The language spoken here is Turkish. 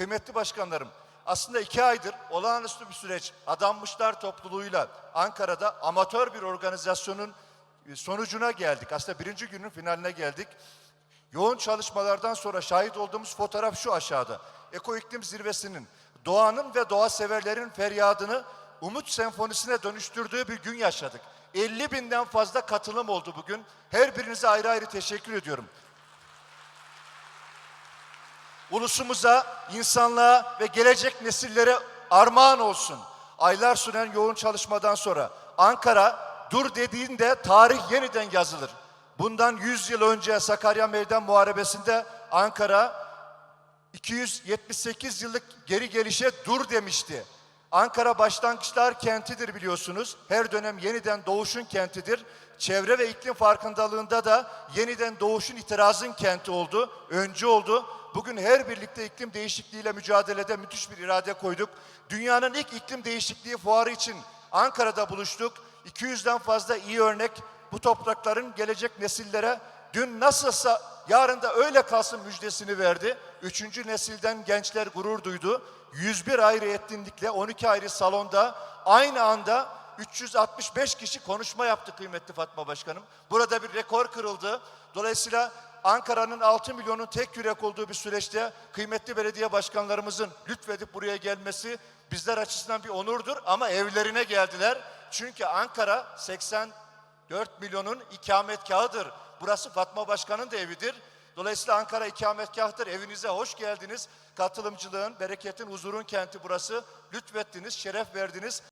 Kıymetli başkanlarım, aslında iki aydır olağanüstü bir süreç adanmışlar topluluğuyla Ankara'da amatör bir organizasyonun e, sonucuna geldik. Aslında birinci günün finaline geldik. Yoğun çalışmalardan sonra şahit olduğumuz fotoğraf şu aşağıda. Eko İklim Zirvesi'nin doğanın ve doğa severlerin feryadını umut senfonisine dönüştürdüğü bir gün yaşadık. 50 binden fazla katılım oldu bugün. Her birinize ayrı ayrı teşekkür ediyorum. Ulusumuza, insanlığa ve gelecek nesillere armağan olsun. Aylar süren yoğun çalışmadan sonra Ankara dur dediğinde tarih yeniden yazılır. Bundan 100 yıl önce Sakarya Meydan Muharebesi'nde Ankara 278 yıllık geri gelişe dur demişti. Ankara başlangıçlar kentidir biliyorsunuz. Her dönem yeniden doğuşun kentidir. Çevre ve iklim farkındalığında da yeniden doğuşun itirazın kenti oldu, öncü oldu. Bugün her birlikte iklim değişikliğiyle mücadelede müthiş bir irade koyduk. Dünyanın ilk iklim değişikliği fuarı için Ankara'da buluştuk. 200'den fazla iyi örnek bu toprakların gelecek nesillere dün nasılsa yarın da öyle kalsın müjdesini verdi. Üçüncü nesilden gençler gurur duydu. 101 ayrı etkinlikle 12 ayrı salonda aynı anda 365 kişi konuşma yaptı kıymetli Fatma Başkanım. Burada bir rekor kırıldı. Dolayısıyla Ankara'nın 6 milyonun tek yürek olduğu bir süreçte kıymetli belediye başkanlarımızın lütfedip buraya gelmesi bizler açısından bir onurdur ama evlerine geldiler. Çünkü Ankara 84 milyonun ikametgahıdır. Burası Fatma Başkan'ın da evidir. Dolayısıyla Ankara ikametgahtır. Evinize hoş geldiniz. Katılımcılığın, bereketin, huzurun kenti burası. Lütfettiniz, şeref verdiniz.